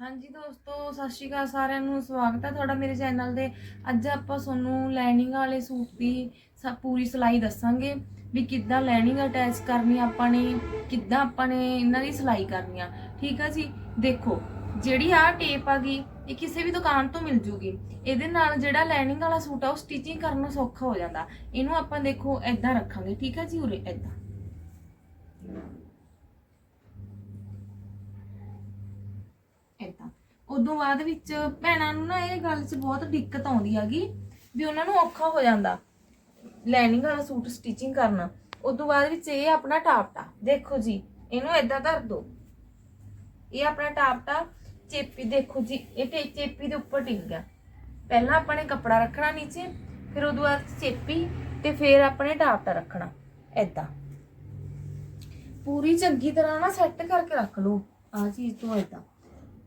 ਹਾਂਜੀ ਦੋਸਤੋ, ਸਤਿ ਸ਼੍ਰੀ ਅਕਾਲ ਸਾਰਿਆਂ ਨੂੰ, ਸਵਾਗਤ ਹੈ ਤੁਹਾਡਾ ਮੇਰੇ ਚੈਨਲ ਦੇ ਅੱਜ ਆਪਾਂ ਤੁਹਾਨੂੰ ਲਾਈਨਿੰਗ ਵਾਲੇ ਸੂਟ ਦੀ ਸ- ਪੂਰੀ ਸਿਲਾਈ ਦੱਸਾਂਗੇ ਵੀ ਕਿੱਦਾਂ ਲਾਈਨਿੰਗ ਅਟੈਚ ਕਰਨੀ ਆਪਾਂ ਨੇ, ਕਿੱਦਾਂ ਆਪਾਂ ਨੇ ਇਹਨਾਂ ਦੀ ਸਿਲਾਈ ਕਰਨੀ ਆ। ਠੀਕ ਆ ਜੀ? ਦੇਖੋ, ਜਿਹੜੀ ਆ ਟੇਪ ਆ ਗਈ, ਇਹ ਕਿਸੇ ਵੀ ਦੁਕਾਨ ਤੋਂ ਮਿਲ ਜੂਗੀ। ਇਹਦੇ ਨਾਲ ਜਿਹੜਾ ਲਾਈਨਿੰਗ ਵਾਲਾ ਸੂਟ ਆ, ਉਹ ਸਟਿਚਿੰਗ ਕਰਨਾ ਸੌਖਾ ਹੋ ਜਾਂਦਾ। ਇਹਨੂੰ ਆਪਾਂ ਦੇਖੋ ਐਦਾਂ ਰੱਖਾਂਗੇ। ਠੀਕ ਆ ਜੀ ਉਰੇ ਐਦਾਂ ਉਦੋਂ ਬਾਅਦ ਵਿੱਚ ਭੈਣਾਂ ਨੂੰ ਨਾ ਇਹ ਗੱਲ 'ਚ ਬਹੁਤ ਦਿੱਕਤ ਆਉਂਦੀ ਹੈਗੀ ਵੀ ਉਹਨਾਂ ਨੂੰ ਔਖਾ ਹੋ ਜਾਂਦਾ ਲਾਈਨਿੰਗ ਵਾਲਾ ਸੂਟ ਸਟਿਚਿੰਗ ਕਰਨਾ। ਉਦੋਂ ਬਾਅਦ ਵਿੱਚ ਇਹ ਆਪਣਾ ਟਾਪਟਾ, ਦੇਖੋ ਜੀ, ਇਹਨੂੰ ਏਦਾਂ ਧਰ ਦੋ। ਇਹ ਆਪਣਾ ਟਾਪਟਾ, ਚੇਪੀ, ਦੇਖੋ ਜੀ, ਇਹ ਟੇ ਚੇਪੀ ਦੇ ਉੱਪਰ ਟਿਕ ਗਿਆ। ਪਹਿਲਾਂ ਆਪਾਂ ਨੇ ਕੱਪੜਾ ਰੱਖਣਾ ਨੀਚੇ, ਫਿਰ ਉਦੋਂ ਬਾਅਦ ਚੇਪੀ ਤੇ ਫਿਰ ਆਪਣੇ ਟਾਪਟਾ ਰੱਖਣਾ, ਏਦਾਂ। ਪੂਰੀ ਚੰਗੀ ਤਰ੍ਹਾਂ ਨਾ ਸੈੱਟ ਕਰਕੇ ਰੱਖ ਲਓ ਆ ਚੀਜ਼ ਤੋਂ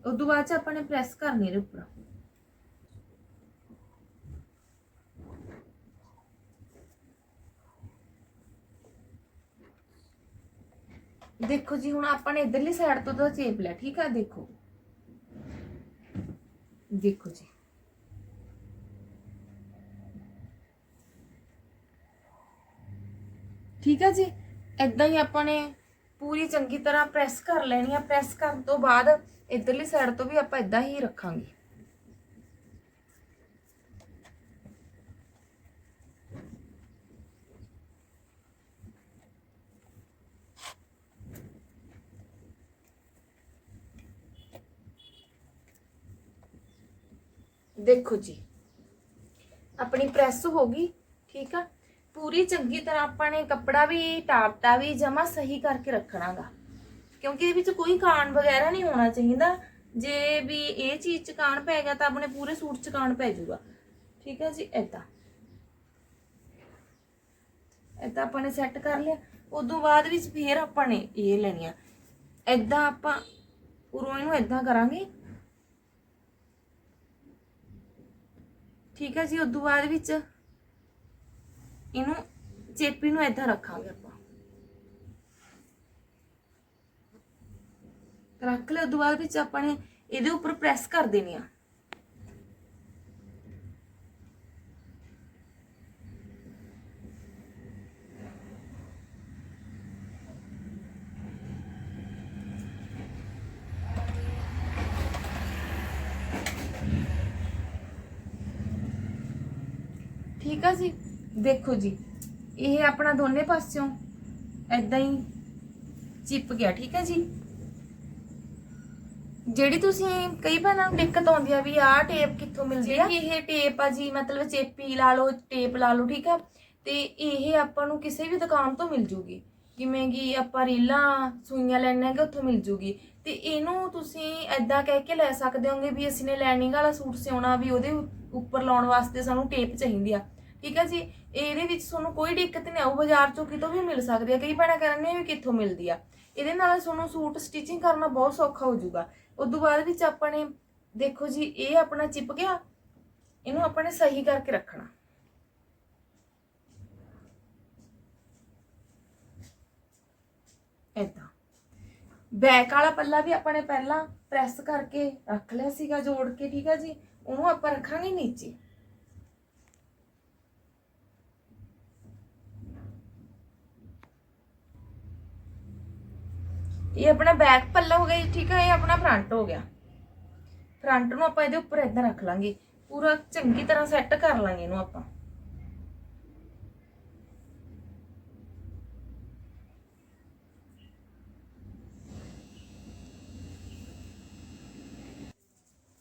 ਏਦਾਂ ਉਦੋਂ ਬਾਅਦ ਚ ਆਪਾਂ ਨੇ ਪ੍ਰੈਸ ਕਰਨੀ ਇਹਦੇ ਉੱਪਰ। ਦੇਖੋ ਜੀ, ਹੁਣ ਆਪਾਂ ਨੇ ਇਧਰਲੀ ਸਾਈਡ ਤੋਂ ਤਾਂ ਚੇਪ ਲਿਆ, ਠੀਕ ਆ? ਦੇਖੋ। ਦੇਖੋ ਜੀ। ਠੀਕ ਆ ਜੀ? ਇਦਾਂ ਹੀ ਆਪਾਂ ਨੇ ਪੂਰੀ ਚੰਗੀ ਤਰ੍ਹਾਂ ਪ੍ਰੈਸ ਕਰ ਲੈਣੀ ਆ। ਪ੍ਰੈਸ ਕਰਨ ਤੋਂ ਬਾਅਦ ਇਧਰਲੀ ਸਾਈਡ ਤੋਂ ਵੀ ਆਪਾਂ ਇਦਾਂ ਹੀ ਰੱਖਾਂਗੇ। ਦੇਖੋ ਜੀ, ਆਪਣੀ ਪ੍ਰੈਸ ਹੋ ਗਈ, ਠੀਕ ਆ? ਪੂਰੀ ਚੰਗੀ ਤਰ੍ਹਾਂ ਆਪਾਂ ਨੇ ਕੱਪੜਾ ਵੀ, ਟਾਪਟਾ ਵੀ ਜਮਾ ਸਹੀ ਕਰਕੇ ਰੱਖਣਾਗਾ। ਕਿਉਂਕਿ ਇਹਦੇ ਵਿੱਚ ਕੋਈ ਕਾਣ ਵਗੈਰਾ ਨਹੀਂ ਹੋਣਾ ਚਾਹੀਦਾ। ਜੇ ਵੀ ਇਹ ਚੀਜ਼ ਚ ਕਾਣ ਪੈ ਗਿਆ ਤਾਂ ਆਪਣੇ ਪੂਰੇ ਸੂਟ ਚ ਕਾਣ ਪੈ ਜਾਊਗਾ। ਠੀਕ ਹੈ ਜੀ, ਏਦਾਂ। ਏਦਾਂ ਆਪਾਂ ਨੇ ਸੈੱਟ ਕਰ ਲਿਆ। ਉਦੋਂ ਬਾਅਦ ਵਿੱਚ ਫੇਰ ਆਪਾਂ ਨੇ ਇਹ ਲੈਣੀ ਆ। ਏਦਾਂ ਆਪਾਂ ਉਰੋਂ ਇਹਨੂੰ ਏਦਾਂ ਕਰਾਂਗੇ। ਠੀਕ ਹੈ ਜੀ, ਉਦੋਂ ਬਾਅਦ ਵਿੱਚ ਇਹਨੂੰ ਚੇਪੀ ਨੂੰ ਏਦਾਂ ਰੱਖਾਂਗੇ ਆਪਾਂ। ਰੱਖ ਲਿਆ ਉਦੋਂ ਬਾਅਦ ਵਿੱਚ ਆਪਾਂ ਨੇ ਇਹਦੇ ਉੱਪਰ ਪ੍ਰੈਸ ਕਰ ਦੇਣੀ ਆ। ਠੀਕ ਆ ਜੀ? ਦੇਖੋ ਜੀ, ਇਹ ਆਪਣਾ ਦੋਨੇ ਪਾਸਿਓਂ ਐਦਾਂ ਹੀ ਚਿਪ ਗਿਆ, ਠੀਕ ਹੈ ਜੀ? ਜਿਹੜੀ ਤੁਸੀਂ ਕਈ ਭੈਣਾਂ ਨੂੰ ਦਿੱਕਤ ਆਉਂਦੀ ਆ ਵੀ ਆਹ ਟੇਪ ਕਿੱਥੋਂ ਮਿਲਦੀ ਆ? ਇਹ ਟੇਪ ਆ ਜੀ, ਮਤਲਬ ਚੇਪੀ ਲਾ ਲਓ ਟੇਪ ਲਾ ਲਓ, ਠੀਕ ਆ? ਤੇ ਇਹ ਆਪਾਂ ਨੂੰ ਕਿਸੇ ਵੀ ਦੁਕਾਨ ਤੋਂ ਮਿਲ ਜੂਗੀ। ਜਿਵੇਂ ਕਿ ਆਪਾਂ ਰੀਲਾਂ, ਸੂਈਆਂ ਲੈਣੇ ਹੈਗੇ, ਉੱਥੋਂ ਮਿਲ ਜੂਗੀ। ਤੇ ਇਹਨੂੰ ਤੁਸੀਂ ਐਦਾਂ ਕਹਿ ਕੇ ਲੈ ਸਕਦੇ ਹੋਗੇ ਵੀ ਅਸੀਂ ਨੇ ਲਾਈਨਿੰਗ ਵਾਲਾ ਸੂਟ ਸਿਉਣਾ ਵੀ ਉਹਦੇ ਉੱਪਰ ਲਾਉਣ ਵਾਸਤੇ ਸਾਨੂੰ ਟੇਪ ਚਾਹੀਦੀ ਆ। ਠੀਕ ਹੈ ਜੀ? ਇਹਦੇ ਵਿੱਚ ਤੁਹਾਨੂੰ ਕੋਈ ਦਿੱਕਤ ਨਹੀਂ ਆਊ, ਬਾਜ਼ਾਰ ਚੋਂ ਕਿਤੋਂ ਵੀ ਮਿਲ ਸਕਦੀ ਹੈ ਕਈ ਭੈਣਾਂ ਕਹਿੰਦੇ ਵੀ ਕਿੱਥੋਂ ਮਿਲਦੀ ਆ। ਇਹਦੇ ਨਾਲ ਤੁਹਾਨੂੰ ਸੂਟ ਸਟਿਚਿੰਗ ਕਰਨਾ ਬਹੁਤ ਸੌਖਾ ਹੋ ਜਾਊਗਾ। ਤੋਂ ਬਾਅਦ ਵਿੱਚ ਆਪਾਂ ਨੇ ਦੇਖੋ ਜੀ, ਇਹ ਆਪਣਾ ਚਿਪ ਗਿਆ। ਇਹਨੂੰ ਆਪਾਂ ਨੇ ਸਹੀ ਕਰਕੇ ਰੱਖਣਾ। ਏਦਾਂ। ਬੈਕ ਵਾਲਾ ਪੱਲਾ ਵੀ ਆਪਾਂ ਨੇ ਪਹਿਲਾਂ ਪ੍ਰੈਸ ਕਰਕੇ ਰੱਖ ਲਿਆ ਸੀਗਾ, ਜੋੜ ਕੇ, ਠੀਕ ਹੈ ਜੀ? ਉਹਨੂੰ ਆਪਾਂ ਰੱਖਾਂਗੇ ਨੀਚੇ। ਇਹ ਆਪਣਾ ਬੈਕ ਪੱਲਾ ਹੋ ਗਿਆ ਜੀ, ਠੀਕ ਹੈ ਇਹ ਆਪਣਾ ਫਰੰਟ ਹੋ ਗਿਆ। ਫਰੰਟ ਨੂੰ ਆਪਾਂ ਇਹਦੇ ਉੱਪਰ ਇਦਾਂ ਰੱਖ ਲਾਂਗੇ। ਪੂਰਾ ਚੰਗੀ ਤਰ੍ਹਾਂ ਸੈੱਟ ਕਰ ਲਾਂਗੇ ਇਹਨੂੰ ਆਪਾਂ।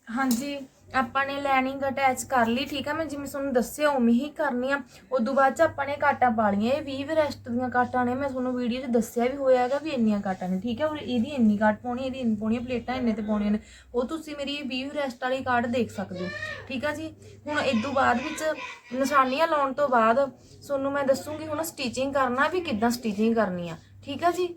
ਹਾਂਜੀ। ਆਪਾਂ ਨੇ ਲਾਈਨਿੰਗ ਅਟੈਚ ਕਰ ਲਈ, ਠੀਕ ਆ? ਮੈਂ ਜਿਵੇਂ ਤੁਹਾਨੂੰ ਦੱਸਿਆ, ਉਵੇਂ ਹੀ ਕਰਨੀ ਆ। ਉਦੋਂ ਬਾਅਦ ਚ ਆਪਾਂ ਨੇ ਕਾਟਾਂ ਪਾ ਲਈਆਂ। ਇਹ 20 ਰੈਸਟ ਦੀਆਂ ਕਾਟਾਂ ਨੇ। ਮੈਂ ਤੁਹਾਨੂੰ ਵੀਡੀਓ 'ਚ ਦੱਸਿਆ ਵੀ ਹੋਇਆ ਹੈਗਾ ਵੀ ਇੰਨੀਆਂ ਕਾਟਾਂ ਨੇ, ਠੀਕ ਹੈ ਔਰ ਇਹਦੀ ਇੰਨੀ ਕਾਟ ਪਾਉਣੀ, ਇਹਦੀ ਇੰਨੀ ਪਾਉਣੀ ਪਲੇਟਾਂ ਇੰਨੇ ਤੇ ਪਾਉਣੀਆਂ ਨੇ। ਉਹ ਤੁਸੀਂ ਮੇਰੀ 20 ਰੈਸਟ ਵਾਲੀ ਕਾਟ ਦੇਖ ਸਕਦੇ ਹੋ, ਠੀਕ ਆ ਜੀ? ਹੁਣ ਇਦੋਂ ਬਾਅਦ ਵਿੱਚ ਨਿਸ਼ਾਨੀਆਂ ਲਾਉਣ ਤੋਂ ਬਾਅਦ ਤੁਹਾਨੂੰ ਮੈਂ ਦੱਸੂਗੀ ਹੁਣ ਸਟਿਚਿੰਗ ਕਰਨਾ ਵੀ ਕਿੱਦਾਂ ਸਟਿਚਿੰਗ ਕਰਨੀ ਆ, ਠੀਕ ਆ ਜੀ?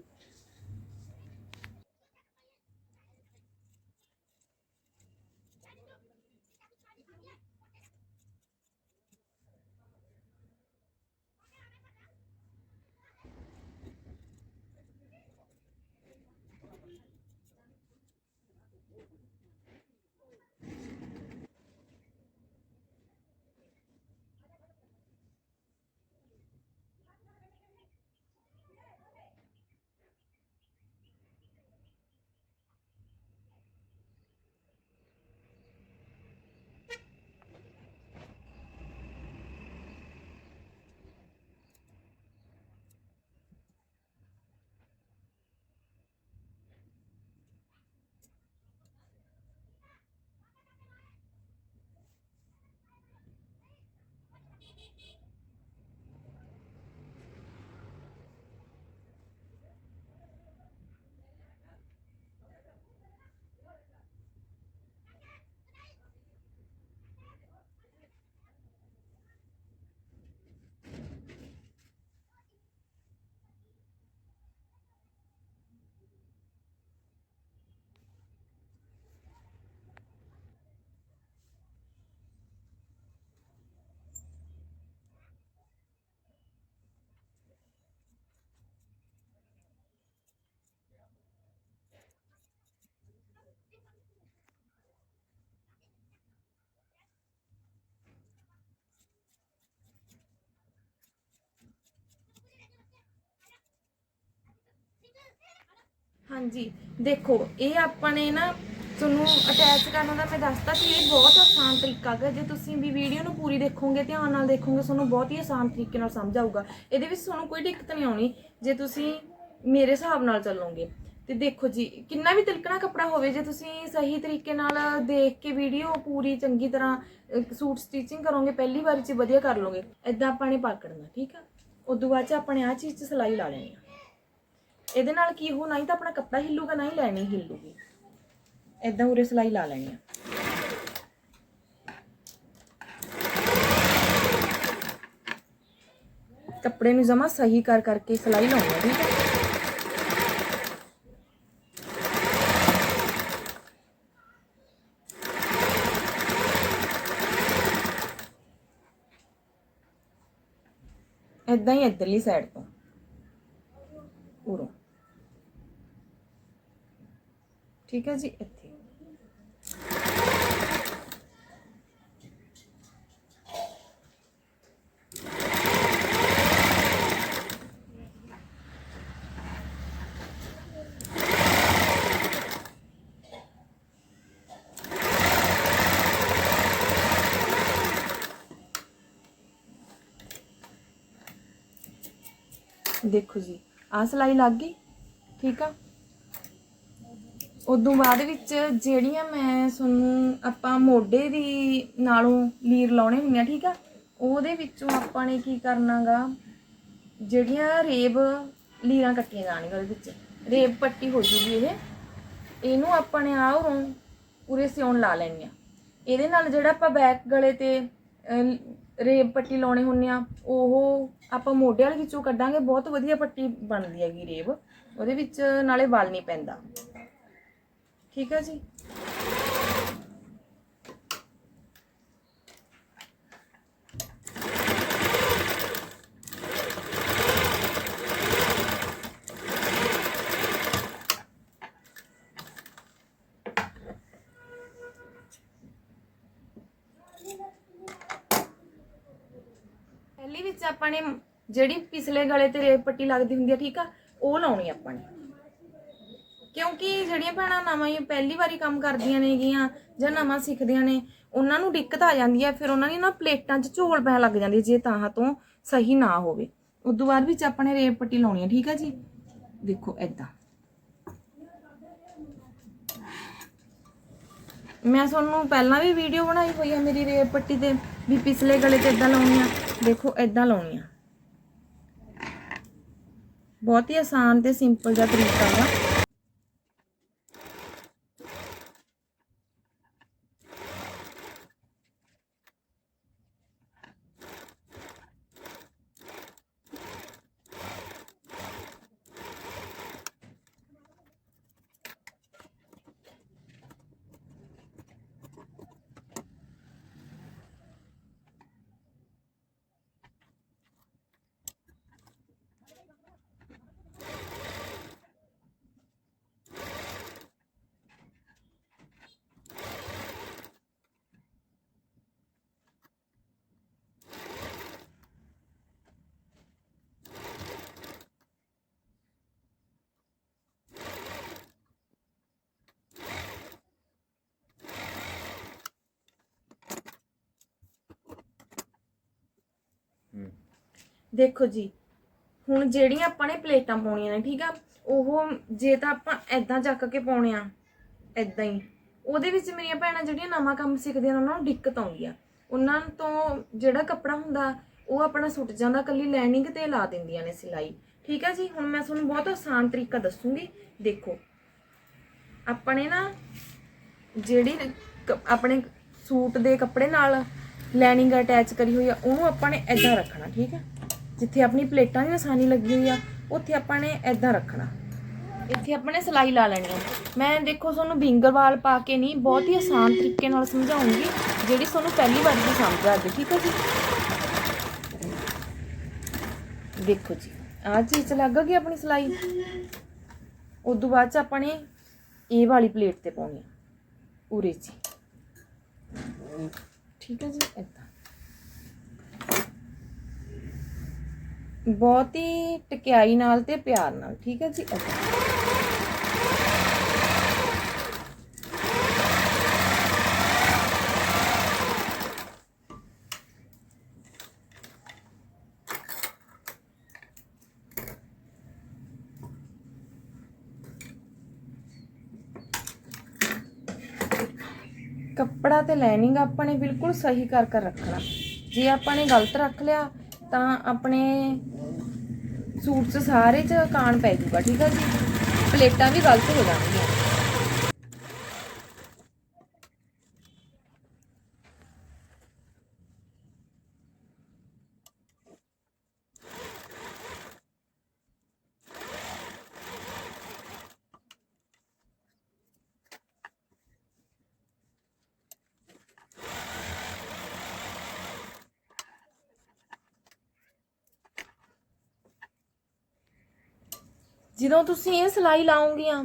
ਹਾਂਜੀ। ਦੇਖੋ, ਇਹ ਆਪਾਂ ਨੇ ਨਾ ਤੁਹਾਨੂੰ ਅਟੈਚ ਕਰਨ ਦਾ ਮੈਂ ਦੱਸਤਾ ਕਿ ਇਹ ਬਹੁਤ ਆਸਾਨ ਤਰੀਕਾ ਹੈ ਜੇ ਤੁਸੀਂ ਵੀ ਵੀਡੀਓ ਨੂੰ ਪੂਰੀ ਦੇਖੋਗੇ, ਧਿਆਨ ਨਾਲ ਦੇਖੋਗੇ, ਤੁਹਾਨੂੰ ਬਹੁਤ ਹੀ ਆਸਾਨ ਤਰੀਕੇ ਨਾਲ ਸਮਝ ਆਊਗਾ। ਇਹਦੇ ਵਿੱਚ ਤੁਹਾਨੂੰ ਕੋਈ ਦਿੱਕਤ ਨਹੀਂ ਆਉਣੀ, ਜੇ ਤੁਸੀਂ ਮੇਰੇ ਹਿਸਾਬ ਨਾਲ ਚੱਲੋਗੇ। ਤੇ ਦੇਖੋ ਜੀ, ਕਿੰਨਾ ਵੀ ਤਿਲਕਣਾ ਕੱਪੜਾ ਹੋਵੇ, ਜੇ ਤੁਸੀਂ ਸਹੀ ਤਰੀਕੇ ਨਾਲ ਦੇਖ ਕੇ ਵੀਡੀਓ ਪੂਰੀ ਚੰਗੀ ਤਰ੍ਹਾਂ ਸੂਟ ਸਟਿਚਿੰਗ ਕਰੋਗੇ, ਪਹਿਲੀ ਵਾਰ 'ਚ ਵਧੀਆ ਕਰ ਲੋਗੇ ਐਦਾਂ ਆਪਾਂ ਨੇ ਪਕੜਨਾ ਠੀਕ ਆ? ਉਦੋਂ ਬਾਅਦ 'ਚ ਆਪਾਂ ਨੇ ਆਹ ਚੀਜ਼ 'ਚ ਸਿਲਾਈ ਲਾ ਲੈਣੀ ਆ। ਇਹਦੇ ਨਾਲ ਕੀ ਹੋ ਨਹੀਂ ਤਾਂ ਆਪਣਾ ਕੱਪੜਾ ਹਿੱਲੂਗਾ ਨਹੀਂ ਲੈਣੀ ਹਿੱਲੂਗੀ। ਐਦਾਂ ਉਰੇ ਸਿਲਾਈ ਲਾ ਲੈਣੀ ਆ। ਕੱਪੜੇ ਨੂੰ ਜਮਾ ਸਹੀ ਕਰ ਕਰਕੇ ਸਿਲਾਈ ਲਾਉਣੀ ਆ, ਠੀਕ ਹੈ ਐਦਾਂ ਹੀ ਇੱਧਰਲੀ ਸਾਈਡ ਤੋਂ। ਉਰੋਂ। ਠੀਕ ਹੈ ਜੀ ਇੱਥੇ ਦੇਖੋ ਜੀ ਆਹ ਸਿਲਾਈ ਲੱਗ ਗਈ ਠੀਕ ਆ ਉਦੋਂ ਬਾਅਦ ਵਿੱਚ ਜਿਹੜੀਆਂ ਮੈਂ ਤੁਹਾਨੂੰ ਆਪਾਂ ਮੋਢੇ ਦੀ ਨਾਲੋਂ ਲੀਰ ਲਾਉਣੇ ਹੁੰਦੀਆਂ ਠੀਕ ਆ? ਉਹਦੇ ਵਿੱਚੋਂ ਆਪਾਂ ਨੇ ਕੀ ਕਰਨਾਗਾ? ਜਿਹੜੀਆਂ ਰੇਬ ਲੀਰਾਂ ਕੱਟੀਆਂ ਜਾਣਗੀਆਂ ਉਹਦੇ ਵਿੱਚ, ਰੇਬ ਪੱਟੀ ਹੋ ਜੂਗੀ ਇਹ। ਇਹਨੂੰ ਆਪਾਂ ਨੇ ਆਹ ਉਰੋਂ ਪੂਰੇ ਸਿਉਣ ਲਾ ਲੈਣੀ ਆ। ਇਹਦੇ ਨਾਲ ਜਿਹੜਾ ਆਪਾਂ ਬੈਕ ਗਲੇ ਤੇ ਰੇਬ ਪੱਟੀ ਲਾਉਣੇ ਹੁੰਨੇ ਆ, ਉਹ ਆਪਾਂ ਮੋਢੇ ਵਾਲੇ ਵਿੱਚੋਂ ਕੱਢਾਂਗੇ, ਬਹੁਤ ਵਧੀਆ ਪੱਟੀ ਬਣਦੀ ਹੈਗੀ ਰੇਬ। ਉਹਦੇ ਵਿੱਚ ਨਾਲੇ ਵਲ ਨਹੀਂ ਪੈਂਦਾ। ਠੀਕ ਆ ਜੀ। ਪਹਿਲੀ ਵਿੱਚ ਆਪਾਂ ਨੇ ਜਿਹੜੀ ਪਿਛਲੇ ਗਲੇ ਤੇ ਰੇਪ ਪੱਟੀ ਲੱਗਦੀ ਹੁੰਦੀ ਆ, ਠੀਕ ਆ, ਉਹ ਲਾਉਣੀ ਆਪਾਂ ਨੇ। ਕਿਉਂਕਿ ਜਿਹੜੀਆਂ ਭੈਣਾਂ ਨਵਾਂ ਹੀ ਪਹਿਲੀ ਵਾਰੀ ਕੰਮ ਕਰਦੀਆਂ ਨੇਗੀਆਂ ਜਾਂ ਨਵਾਂ ਸਿੱਖਦੀਆਂ ਨੇ, ਉਹਨਾਂ ਨੂੰ ਦਿੱਕਤ ਆ ਜਾਂਦੀ ਹੈ ਫਿਰ ਉਹਨਾਂ ਦੀ ਨਾ ਪਲੇਟਾਂ 'ਚ ਝੋਲ ਪੈਣ ਲੱਗ ਜਾਂਦੀ ਹੈ ਜੇ ਤਾਂ ਤੋਂ ਸਹੀ ਨਾ ਹੋਵੇ। ਉਦੋਂ ਬਾਅਦ ਵਿੱਚ ਆਪਾਂ ਨੇ ਰੇਪ ਪੱਟੀ ਲਾਉਣੀ ਹੈ ਠੀਕ ਹੈ ਜੀ? ਦੇਖੋ ਐਦਾਂ ਮੈਂ ਤੁਹਾਨੂੰ ਪਹਿਲਾਂ ਵੀ ਵੀਡੀਓ ਬਣਾਈ ਹੋਈ ਹੈ ਮੇਰੀ ਰੇਪ ਪੱਟੀ ਤੇ, ਵੀ ਪਿਛਲੇ ਗਲੇ ਤੇ ਇਦਾਂ ਲਾਉਣੀ ਆ। ਦੇਖੋ ਇਦਾਂ ਲਾਉਣੀ ਆ। ਬਹੁਤ ਹੀ ਆਸਾਨ ਤੇ ਸਿੰਪਲ ਜਿਹਾ ਤਰੀਕਾ ਵਾ। ਦੇਖੋ ਜੀ, ਹੁਣ ਜਿਹੜੀਆਂ ਆਪਾਂ ਨੇ ਪਲੇਟਾਂ ਪਾਉਣੀਆਂ ਨੇ, ਠੀਕ ਆ, ਉਹ ਜੇ ਤਾਂ ਆਪਾਂ ਐਦਾਂ ਚੱਕ ਕੇ ਪਾਉਣੇ ਆ ਐਦਾਂ ਹੀ, ਉਹਦੇ ਵਿੱਚ ਮੇਰੀਆਂ ਭੈਣਾਂ ਜਿਹੜੀਆਂ ਨਵਾਂ ਕੰਮ ਸਿੱਖਦੀਆਂ ਨੇ, ਉਹਨਾਂ ਨੂੰ ਦਿੱਕਤ ਆਉਂਦੀ ਆ। ਉਹਨਾਂ ਤੋਂ ਜਿਹੜਾ ਕੱਪੜਾ ਹੁੰਦਾ, ਉਹ ਆਪਣਾ ਸੁੱਟ ਜਾਂਦਾ ਕੱਲੀ ਲਾਈਨਿੰਗ ਤੇ ਲਾ ਦਿੰਦੀਆਂ ਨੇ ਸਿਲਾਈ। ਠੀਕ ਆ ਜੀ, ਹੁਣ ਮੈਂ ਤੁਹਾਨੂੰ ਬਹੁਤ ਆਸਾਨ ਤਰੀਕਾ ਦੱਸੂਗੀ, ਦੇਖੋ। ਆਪਣੇ ਨਾ, ਜਿਹੜੀ ਕ- ਆਪਣੇ ਸੂਟ ਦੇ ਕੱਪੜੇ ਨਾਲ ਲਾਈਨਿੰਗ ਅਟੈਚ ਕਰੀ ਹੋਈ ਆ, ਉਹਨੂੰ ਆਪਾਂ ਨੇ ਐਦਾਂ ਰੱਖਣਾ, ਠੀਕ ਹੈ ਜਿੱਥੇ ਆਪਣੀ ਪਲੇਟਾਂ ਦੀ ਨਿਸ਼ਾਨੀ ਲੱਗੀ ਹੋਈ ਆ ਉੱਥੇ ਆਪਾਂ ਨੇ ਐਦਾਂ ਰੱਖਣਾ। ਇੱਥੇ ਆਪਾਂ ਨੇ ਸਿਲਾਈ ਲਾ ਲੈਣੀ ਆ। ਮੈਂ ਦੇਖੋ, ਤੁਹਾਨੂੰ ਬਿੰਗਰਵਾਲ ਪਾ ਕੇ ਨਹੀਂ, ਬਹੁਤ ਹੀ ਆਸਾਨ ਤਰੀਕੇ ਨਾਲ ਸਮਝਾਉਂਗੀ, ਜਿਹੜੀ ਤੁਹਾਨੂੰ ਪਹਿਲੀ ਵਾਰ ਦੀ ਸਮਝ ਆ ਜਾਏ ਠੀਕ ਹੈ ਜੀ? ਦੇਖੋ ਜੀ, ਆਹ ਚੀਜ਼ 'ਚ ਲੱਗ ਗਈ ਆਪਣੀ ਸਿਲਾਈ। ਉਦੋਂ ਬਾਅਦ ਚ ਆਪਾਂ ਨੇ ਇਹ ਵਾਲੀ ਪਲੇਟ ਤੇ ਪਾਉਣੀ ਆ। ਉਰੇ ਜੀ। ਠੀਕ ਹੈ ਜੀ, ਏਦਾਂ। ਬਹੁਤ ਹੀ ਟਕਿਆਈ ਨਾਲ ਤੇ ਪਿਆਰ ਨਾਲ, ਠੀਕ ਹੈ ਜੀ? ਅੱਗੇ ਕੱਪੜਾ ਤੇ ਲਾਈਨਿੰਗ ਆਪਾਂ ਨੇ ਬਿਲਕੁਲ ਸਹੀ ਕਰ ਕਰ ਰੱਖਣਾ। ਜੇ ਆਪਾਂ ਨੇ ਗਲਤ ਰੱਖ ਲਿਆ ਤਾਂ ਆਪਣੇ ਸੂਟ 'ਚ ਸਾਰੇ 'ਚ ਕਾਣ ਪੈ ਜੂਗਾ, ਠੀਕ ਆ ਜੀ? ਪਲੇਟਾਂ ਵੀ ਗਲਤ ਹੋ ਜਾਣਗੀਆਂ। ਜਦੋਂ ਤੁਸੀਂ ਇਹ ਸਿਲਾਈ ਲਾਉਂਗੀਆਂ,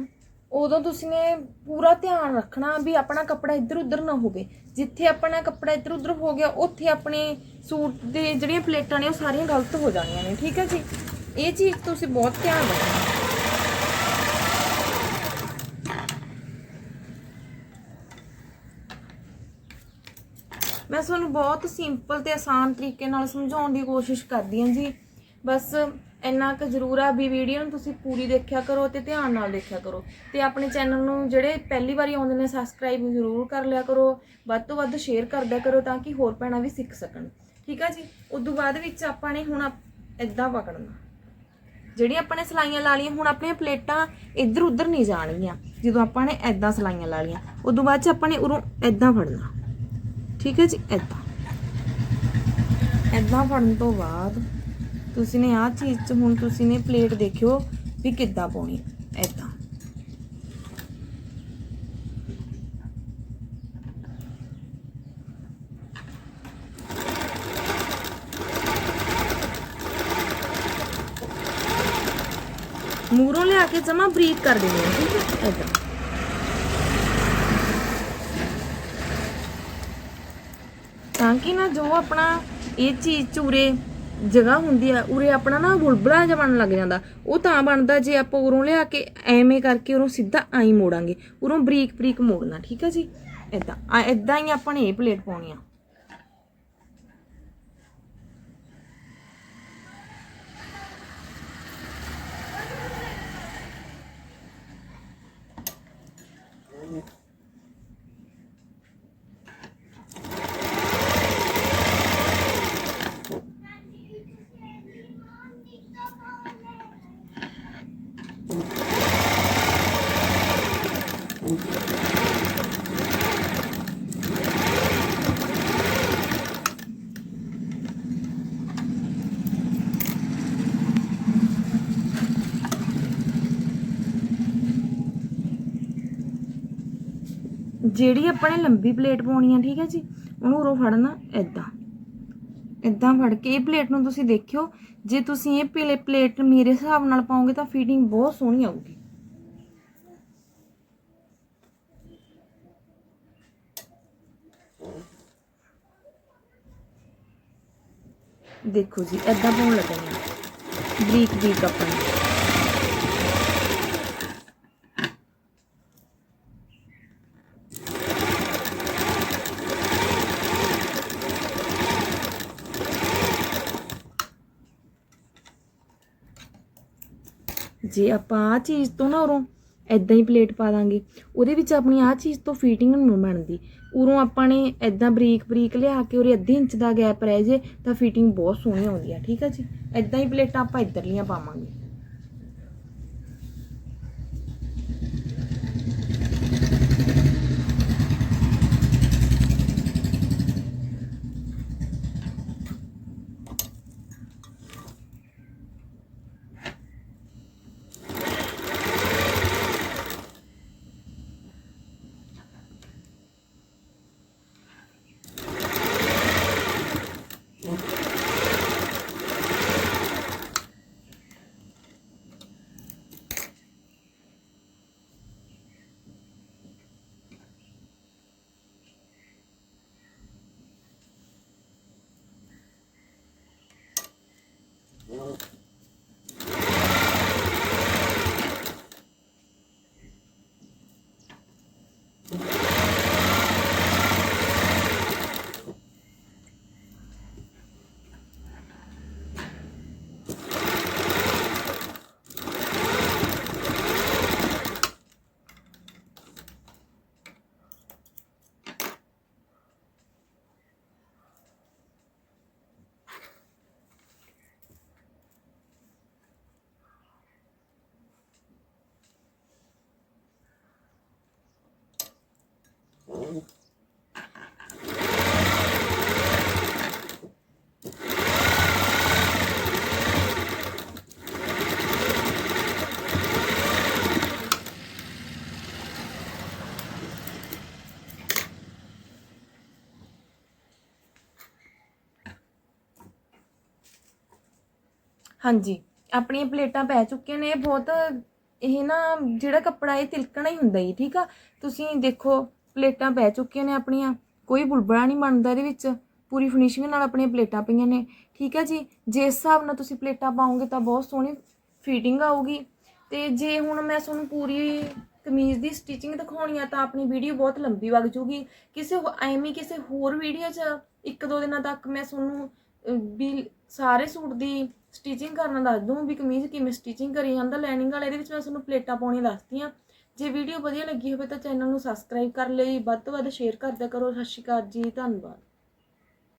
ਉਦੋਂ ਤੁਸੀਂ ਨੇ ਪੂਰਾ ਧਿਆਨ ਰੱਖਣਾ ਵੀ ਆਪਣਾ ਕੱਪੜਾ ਇੱਧਰ ਉੱਧਰ ਨਾ ਹੋਵੇ। ਜਿੱਥੇ ਆਪਣਾ ਕੱਪੜਾ ਇੱਧਰ ਉੱਧਰ ਹੋ ਗਿਆ, ਉੱਥੇ ਆਪਣੇ ਸੂਟ ਦੇ ਜਿਹੜੀਆਂ ਪਲੇਟਾਂ ਨੇ ਉਹ ਸਾਰੀਆਂ ਗਲਤ ਹੋ ਜਾਣੀਆਂ ਨੇ, ਠੀਕ ਹੈ ਜੀ? ਇਹ ਚੀਜ਼ ਤੁਸੀਂ ਬਹੁਤ ਧਿਆਨ ਰੱਖਣਾ। ਮੈਂ ਤੁਹਾਨੂੰ ਬਹੁਤ ਸਿੰਪਲ ਤੇ ਆਸਾਨ ਤਰੀਕੇ ਨਾਲ ਸਮਝਾਉਣ ਦੀ ਕੋਸ਼ਿਸ਼ ਕਰਦੀ ਹਾਂ ਜੀ। ਬਸ ਇੰਨਾ ਕੁ ਜ਼ਰੂਰ ਆ ਵੀ ਵੀਡੀਓ ਨੂੰ ਤੁਸੀਂ ਪੂਰੀ ਦੇਖਿਆ ਕਰੋ ਤੇ ਧਿਆਨ ਨਾਲ ਦੇਖਿਆ ਕਰੋ। ਤੇ ਆਪਣੇ ਚੈਨਲ ਨੂੰ ਜਿਹੜੇ ਪਹਿਲੀ ਵਾਰੀ ਆਉਂਦੇ ਨੇ ਸਬਸਕ੍ਰਾਈਬ ਜ਼ਰੂਰ ਕਰ ਲਿਆ ਕਰੋ, ਵੱਧ ਤੋਂ ਵੱਧ ਸ਼ੇਅਰ ਕਰਦਿਆ ਕਰੋ ਤਾਂ ਕਿ ਹੋਰ ਭੈਣਾਂ ਵੀ ਸਿੱਖ ਸਕਣ। ਠੀਕ ਆ ਜੀ? ਉਸ ਤੋਂ ਬਾਅਦ ਵਿੱਚ ਆਪਾਂ ਨੇ ਹੁਣ ਇਦਾਂ ਪਕੜਨਾ ਜਿਹੜੀ ਆਪਾਂ ਨੇ ਸਲਾਈਆਂ ਲਾ ਲਈਆਂ, ਹੁਣ ਆਪਣੀਆਂ ਪਲੇਟਾਂ ਇੱਧਰ ਉੱਧਰ ਨਹੀਂ ਜਾਣਗੀਆਂ, ਜਦੋਂ ਆਪਾਂ ਨੇ ਐਦਾਂ ਸਲਾਈਆਂ ਲਾ ਲਈਆਂ। ਉਸ ਤੋਂ ਬਾਅਦ ਚ ਆਪਾਂ ਨੇ ਉਰੋਂ ਐਦਾਂ ਫੜਨਾ। ਠੀਕ ਹੈ ਜੀ? ਐਦਾਂ ਐਦਾਂ ਫੜਨ ਤੋਂ ਬਾਅਦ ਤੁਸੀਂ ਨੇ ਆਹ ਚੀਜ਼ 'ਚ ਹੁਣ ਤੁਸੀਂ ਨੇ ਪਲੇਟ ਦੇਖਿਓ ਵੀ ਕਿੱਦਾਂ ਪਾਉਣੀ ਐਦਾਂ ਮੂਰੋਂ ਲਿਆ ਕੇ ਜਮਾ ਬਰੀਕ ਕਰ ਦੇਣੀ ਹੈ, ਠੀਕ ਹੈ? ਐਦਾਂ ਤਾਂ ਕਿ ਨਾ ਜੋ ਆਪਣਾ ਇਹ ਚੀਜ਼ ਚੂਰੇ ਜਗ੍ਹਾ ਹੁੰਦੀ ਆ, ਉਰੇ ਆਪਣਾ ਨਾ ਬੁਲਬੁਲਾ ਜਿਹਾ ਬਣਨ ਲੱਗ ਜਾਂਦਾ। ਉਹ ਤਾਂ ਬਣਦਾ ਜੇ ਆਪਾਂ ਉਰੋਂ ਲਿਆ ਕੇ ਐਵੇਂ ਕਰਕੇ ਉਰੋਂ ਸਿੱਧਾ ਆਈ ਮੋੜਾਂਗੇ। ਉਰੋਂ ਬਰੀਕ ਬਰੀਕ ਮੋੜਨਾ, ਠੀਕ ਹੈ ਜੀ? ਇਦਾਂ ਇਦਾਂ ਹੀ ਆਪਾਂ ਨੇ ਇਹ ਪਲੇਟ ਪਾਉਣੀ ਆ। ਜਿਹੜੀ ਆਪਾਂ ਨੇ ਲੰਬੀ ਪਲੇਟ ਪਾਉਣੀ ਆ, ਠੀਕ ਹੈ ਜੀ, ਉਹਨੂੰ ਉਰੋਂ ਫੜਨਾ ਐਦਾਂ ਐਦਾਂ ਫੜ ਕੇ ਇਹ ਪਲੇਟ ਨੂੰ ਤੁਸੀਂ ਦੇਖਿਓ, ਜੇ ਤੁਸੀਂ ਇਹ ਪਲੇ ਪਲੇਟ ਮੇਰੇ ਹਿਸਾਬ ਨਾਲ ਪਾਓਗੇ ਤਾਂ ਫਿਟਿੰਗ ਬਹੁਤ ਸੋਹਣੀ ਆਊਗੀ। ਦੇਖੋ ਜੀ ਐਦਾਂ ਪਾਉਣ ਲੱਗਣੀ ਬਰੀਕ ਬਰੀਕ ਆਪਾਂ ਜੇ ਆਪਾਂ ਆ ਚੀਜ਼ ਤੋਂ ਨਾ ਉਰੋਂ ਐਦਾਂ ਹੀ ਪਲੇਟ ਪਾ ਦਾਂਗੇ, ਉਹਦੇ ਵਿੱਚ ਆਪਣੀ ਆ ਚੀਜ਼ ਤੋਂ ਫਿਟਿੰਗ ਨਹੀਂ ਬਣਦੀ। ਉਰੋਂ ਆਪਾਂ ਨੇ ਐਦਾਂ ਬਰੀਕ ਬਰੀਕ ਲਿਆ ਕੇ ਉਰੇ ਅੱਧੇ ਇੰਚ ਦਾ ਗੈਪ ਰਹਿ ਜੇ ਤਾਂ ਫਿਟਿੰਗ ਬਹੁਤ ਸੋਹਣੀ ਆਉਂਦੀ ਆ, ਠੀਕ ਆ ਜੀ? ਐਦਾਂ ਹੀ ਪਲੇਟਾਂ ਆਪਾਂ ਇੱਧਰਲੀਆਂ ਪਾਵਾਂਗੇ। Uhum. ਹਾਂਜੀ, ਆਪਣੀਆਂ ਪਲੇਟਾਂ ਪੈ ਚੁੱਕੀਆਂ ਨੇ, ਇਹ ਬਹੁਤ, ਇਹ ਨਾ ਜਿਹੜਾ ਕੱਪੜਾ, ਇਹ ਤਿਲਕਣਾ ਹੀ ਹੁੰਦਾ ਜੀ, ਠੀਕ ਆ? ਤੁਸੀਂ ਦੇਖੋ ਪਲੇਟਾਂ ਪੈ ਚੁੱਕੀਆਂ ਨੇ ਆਪਣੀਆਂ। ਕੋਈ ਬੁਲਬੁਲਾ ਨਹੀਂ ਬਣਦਾ ਇਹਦੇ ਵਿੱਚ। ਪੂਰੀ ਫਿਨਿਸ਼ਿੰਗ ਨਾਲ ਆਪਣੀਆਂ ਪਲੇਟਾਂ ਪਈਆਂ ਨੇ। ਠੀਕ ਹੈ ਜੀ? ਜੇ ਇਸ ਹਿਸਾਬ ਨਾਲ ਤੁਸੀਂ ਪਲੇਟਾਂ ਪਾਓਗੇ ਤਾਂ ਬਹੁਤ ਸੋਹਣੀ ਫਿਟਿੰਗ ਆਊਗੀ। ਤੇ ਜੇ ਹੁਣ ਮੈਂ ਤੁਹਾਨੂੰ ਪੂਰੀ ਕਮੀਜ਼ ਦੀ ਸਟਿਚਿੰਗ ਦਿਖਾਉਣੀ ਆ ਤਾਂ ਆਪਣੀ ਵੀਡੀਓ ਬਹੁਤ ਲੰਬੀ ਵਗ ਜੂਗੀ। ਕਿਸੇ ਹੋ- ਐਵੇਂ ਕਿਸੇ ਹੋਰ ਵੀਡੀਓ 'ਚ ਇੱਕ ਦੋ ਦਿਨਾਂ ਤੱਕ ਮੈਂ ਤੁਹਾਨੂੰ ਵੀ ਸਾਰੇ ਸੂਟ ਦੀ ਸਟਿਚਿੰਗ ਕਰਨਾ ਦੱਸ ਦੂੰ ਵੀ ਕਮੀਜ਼ ਕਿਵੇਂ ਸਟਿਚਿੰਗ ਕਰੀ ਜਾਂਦਾ। ਲਾਈਨਿੰਗ ਵਾਲੇ ਇਹਦੇ ਵਿੱਚ ਮੈਂ ਤੁਹਾਨੂੰ ਪਲੇਟਾਂ ਪਾਉਣੀਆਂ ਦੱਸਦੀਆਂ ਜੇ ਵੀਡੀਓ ਵਧੀਆ ਲੱਗੀ ਹੋਵੇ ਤਾਂ ਚੈਨਲ ਨੂੰ ਸਬਸਕ੍ਰਾਈਬ ਕਰ ਲਈ ਵੱਧ ਤੋਂ ਵੱਧ ਸ਼ੇਅਰ ਕਰਦਿਆ ਕਰੋ। ਸਤਿ ਸ਼੍ਰੀ ਅਕਾਲ ਜੀ। ਧੰਨਵਾਦ।